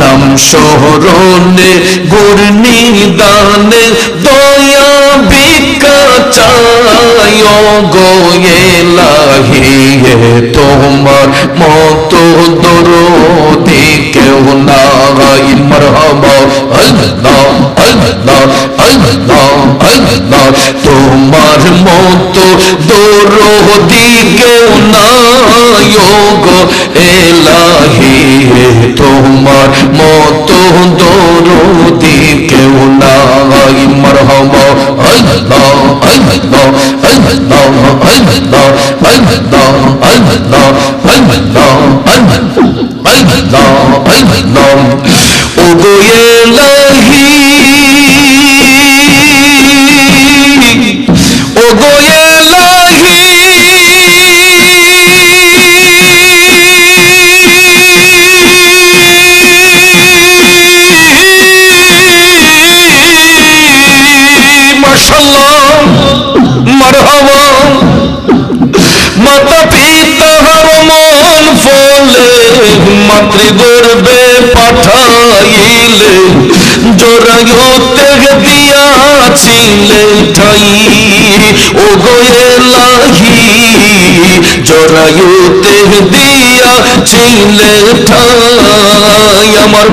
নাম শহরণে গুর্নি দানে, দয়া বিকা চায় গো এলাহি তোমার মত দরদি কেউ না গাই মরহাবা, আল্লাহ আল্লাহ আল্লাহ আল্লাহ তোমার মতো দরদি কেউ নাই গো এলাহি। তোমার মতো দরদি কেউ নাই মরহবা আল্লাহ আল্লাহ আল্লাহ আল্লাহ আল্লাহ আল্লাহ আল্লাহ আল্লাহ আল্লাহ ও গো এলাহি go মাতৃগর্ভে পাঠাইলে জোরায়তে দিয়াছিলে ঠাই। ও গোয়েলাহি জরায়ুতে দিয়া ছিলে ঠাই। আমার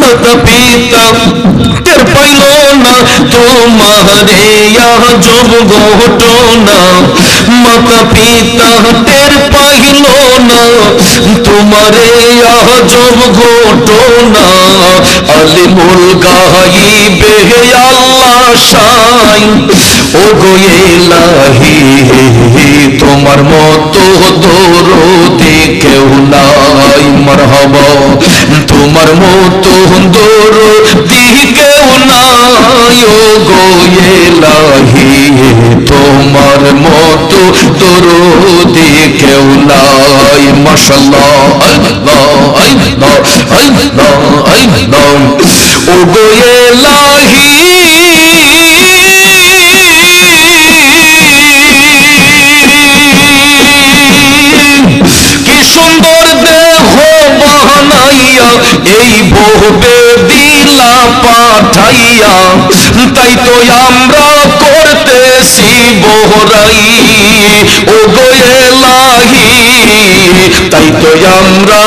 মাতা পিতা টের পাইল না তোমারে আজব ঘটনা মাতা পিতা টের পাইল না তোমারে আজব ঘটনা আলিমুল গাইবে আল্লাহ সাই ও গোয়েলাহি তোমার মতো দরদি কেউ নাই মারহাবা তোমার মতো দোর দিকে গোয়েলাহি তোমার মতো তোর দিকে নাই মশাল্লা ও গোয়েলাহি এই বহুবে দিলা পাঠাইয়া, তাই তো আমরা করতেছি বহরাই। ও গোয়েলাহি তাই তো আমরা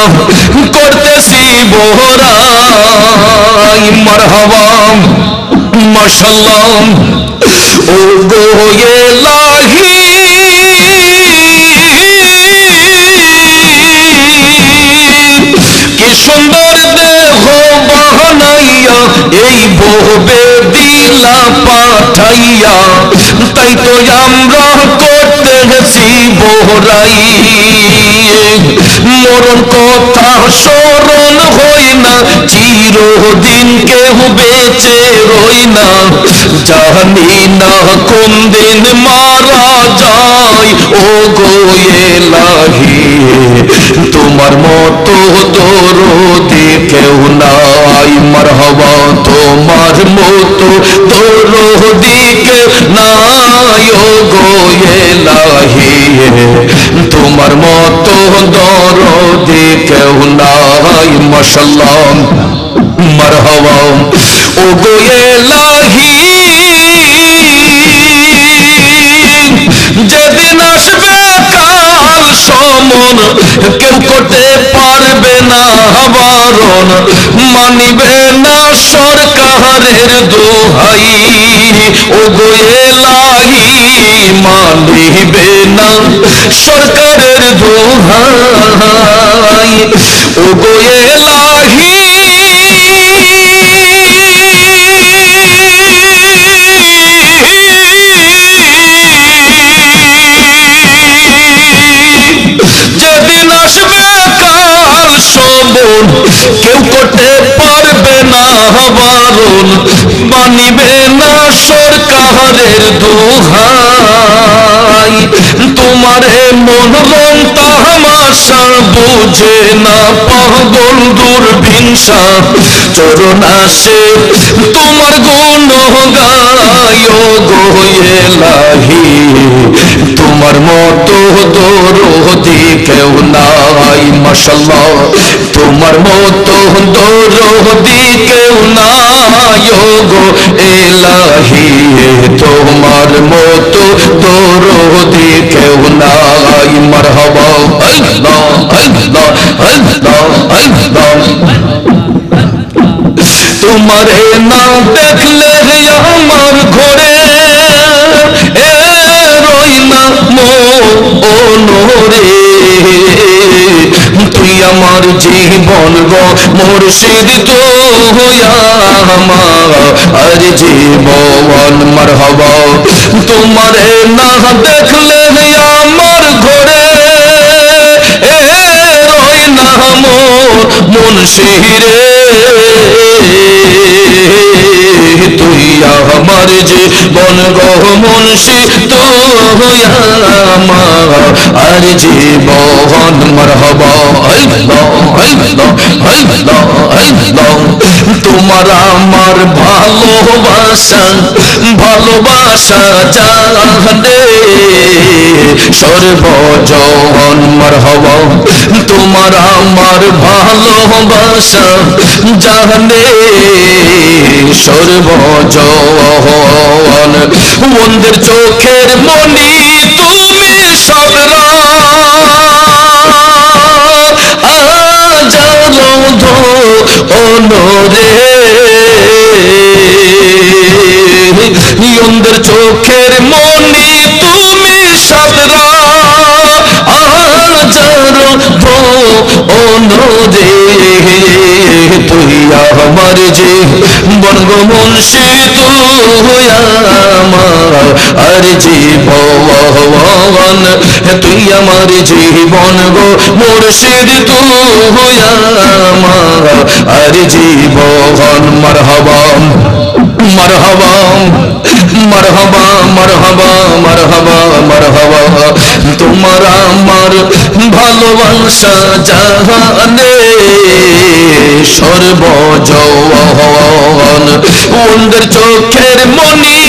করতেছি বহরাই। মারহাবা, মাশাল্লাহ। ও গোয়েলাহি কি সুন্দর দেহ এই বহবে দিলা পাঠাইয়া। তাই তো আমরা করতে গেছি। বহরাই মরণ কথা স্মরণ হই না, চিরদিন কেউ বেঁচে রই না। জানি না কোন দিন মারা যায় ও তোমার মতো দরদি কেউ নাই, মারহাবা তোমার মতো দরদি তোমার মতো দরদি কেউ নাই মাশাল্লাহ মারহাবা। ও গোয়েলাহি যেদিন আসবে কাল সমন, কেউ করতে পারবে না বারণ মানিবে না সরকারের দোহাই। ও গোয়েলাহি মানিবে না সরকারের দোহাই। ও গোয়েলাহি বারণ কেউ করতে পারবে না বারণ মানিবে না সরকারের দোহাই। তোমারে মন রং তামাশা বুঝে না, পাগল দুর্বিংসা চরণ আসে, তোমার গুণ গায় গোয়েলাহি তোমার মতো দরদি কেউ নাই মশাল্লাহ তোমার মতো দরদি কেউ নাই গো এলাহি। তোমার মতো দরদি কেউ নাই, মারহাবা। আল্লাহ আল্লাহ আল্লাহ আল্লাহ তোমারে না দেখলে আমার ঘরে মনোরে তুই আমার জীবন গো মুর্শিদ তো আর জীবন মারহাবা তোমারে না দেখলে আমার ঘরে। রই না মোর মুনশিরে তুই আমার জীবন গহ মুনশি তো আর জীবন মরহবা তোমার আমার ভালোবাসা ভালোবাসা চাহতে সর্বজন মরহবা। তোমার আমার ভালোবাসা জানে সর্বজন মন্দির চোখের মনি অনরে ইন্দ্র চোখের মনি তুমি সাদরা আজারো ধো অনরে তুই আমার যে বনগ সে তুই আর জীবন, তুই আমার জীবন গো মুর্শিদ তুই আমার। আর জীবন, মারহাবা মারহাবা মারহাবা মারহাবা মারহাবা মারহাবা। তোমার আমার ভালোবাসা জাহানে সর্বজন চোখের মনি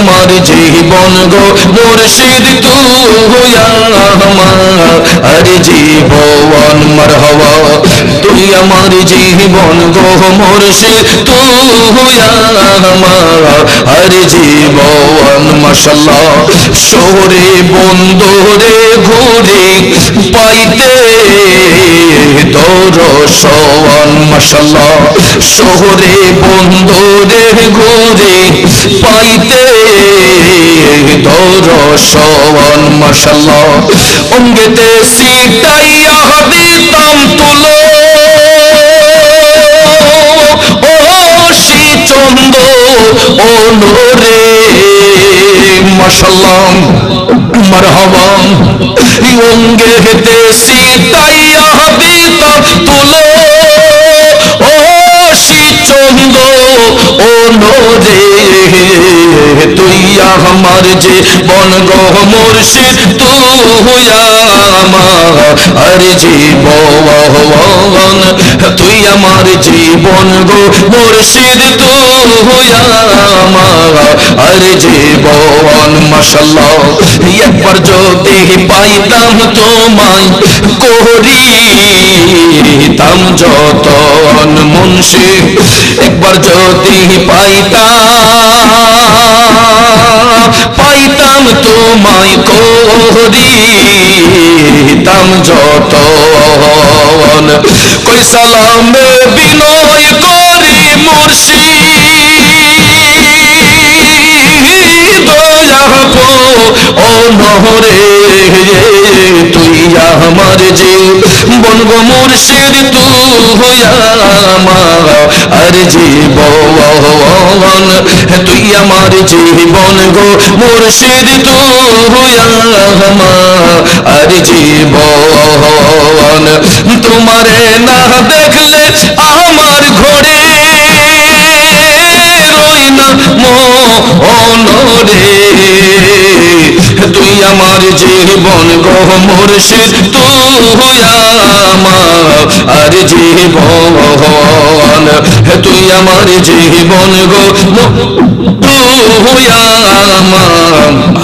আমার জীবন গো, মুর্শিদ তু আমার আর জীবন মরহবা, তুই আমার জীবন গো, মুর্শিদ তু আমার আর জীবন মশাল্লাহ শহরে, বন্দরে, ঘুরে পাইতে দরশন মশাল্লাহ শহরে, বন্দরে, ঘুরে পাইতে দরশন মশাল্লাহ অঙ্গেতে সিটাইয়া দিতাম তুলো। ও চন্দ মশাল্লাহ মরহবা অঙ্গে দেশি তাইয়া দিতাম তুলো ও চন্দ ওনরে তুই আমার যে বন গো মুর্শিদ তুই আমার জীবন তুই আমার জীবন গো মুর্শিদ তুই আমার জীবন মশাল্লাহ একবার যদি পাইতাম তোমায়, করিতাম যতন মুন্সি একবার যদি পাইতাম পাইতাম তোমায় করিতাম যত কই সালামে বিনয় করি মুর্শি দয়াপো অনহরে তুই আমার যে বনগ মুর্শিদ আমার আর জীবন তুই আমার জীবন গো আমার আর জীবন তোমারে না দেখলে আমার ঘরে রই না মনরে মুর্শিদ আমার আর জীবন তুই আমার জীবন গো আমার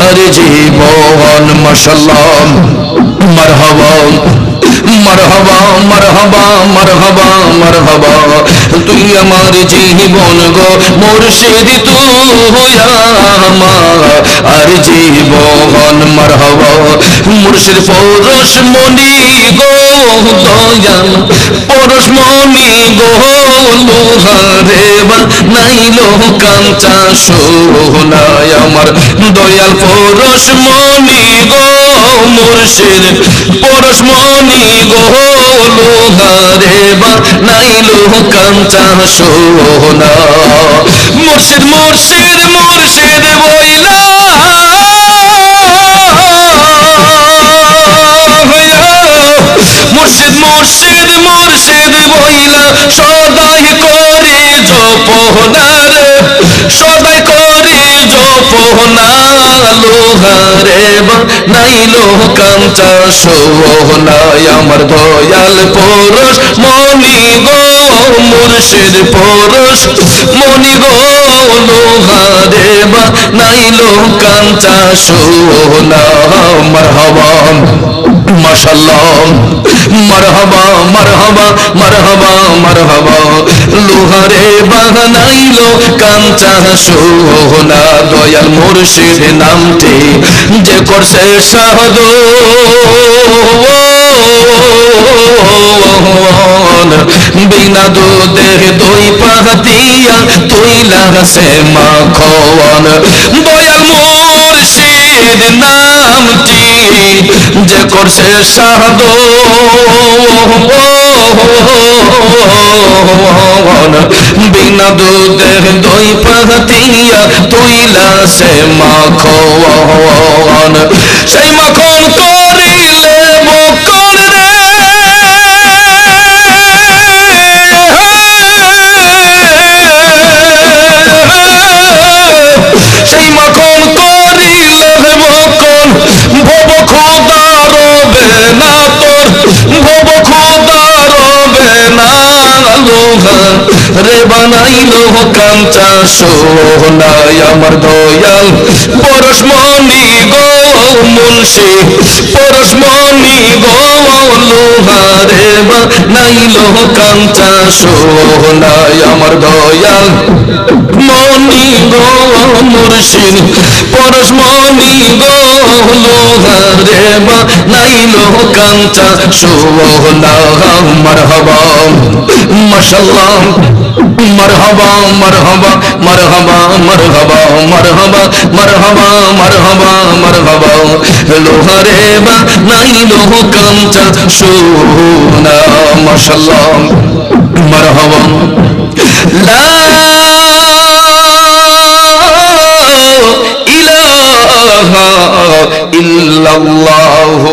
আর জীবন মশাল্লাহ মারহাবা মারহাবা মারহাবা মারহাবা তুই আমার জীবন গো মুর্শিদ আর জীবন পৌরস মনি গো দয়াল। পরশ মনি গো লোহারে বা নাইলো কাঞ্চা সোনায় আমার। দয়াল পরশ মনি গো মুর্শিদ পরশ মনি গো লোহারে বা নাইলো কাঞ্চা সোনা। মুর্শিদ মুর্শিদ মুর্শিদ বইলা। মুর্শিদ মুর্শিদ মুর্শিদ বইলা। সদাই করি জপনার, সদাই করি জপনা লোহারে নাইলো কাঞ্চা সোহনায় আমার দয়াল পরশ। মনি পরশ, মনি গো লোহারে নাইলো মারহাবা মারহাবা মারহাবা মারহাবা মারহাবা। লোহারে বানাইলো কাঞ্চা সোহনা দয়াল মুর্শিদ নামটি যে করছে সাধু বিনা দুধে দই পাতিয়া তুই লাগছে মাখন। দয়াল মুর্শিদ নামটি যে করছে সাধু বিনা দুধে দই পাতিয়া তুই লাগছে মাখন। সেই মাখন করিলে মকন সেই মাখন করিলে মকন ভব খোদা রবে না তোর। ভব খোদা রে বানাইলো কাঞ্চা সোনায় আমার দয়াল। পরশমণি গো, মুন্সি পরশমণি গো লোহা রে বানাইলো কাঞ্চা সোনায় আমার দয়াল। মনি গো মুর্শিদ পরশমণি গো লোহা রে বানাইলো কাঞ্চা সোনা মারহাবা মাশাল্লাহ মারহাবা মারহাবা মারহাবা মারহাবা মারহাবা মারহাবা মারহাবা মারহাবা। লোহারে বা নাইলো কাঞ্চা, সোনা মাশাল্লাহ মারহাবা। লা ইলাহা ইল্লাল্লাহু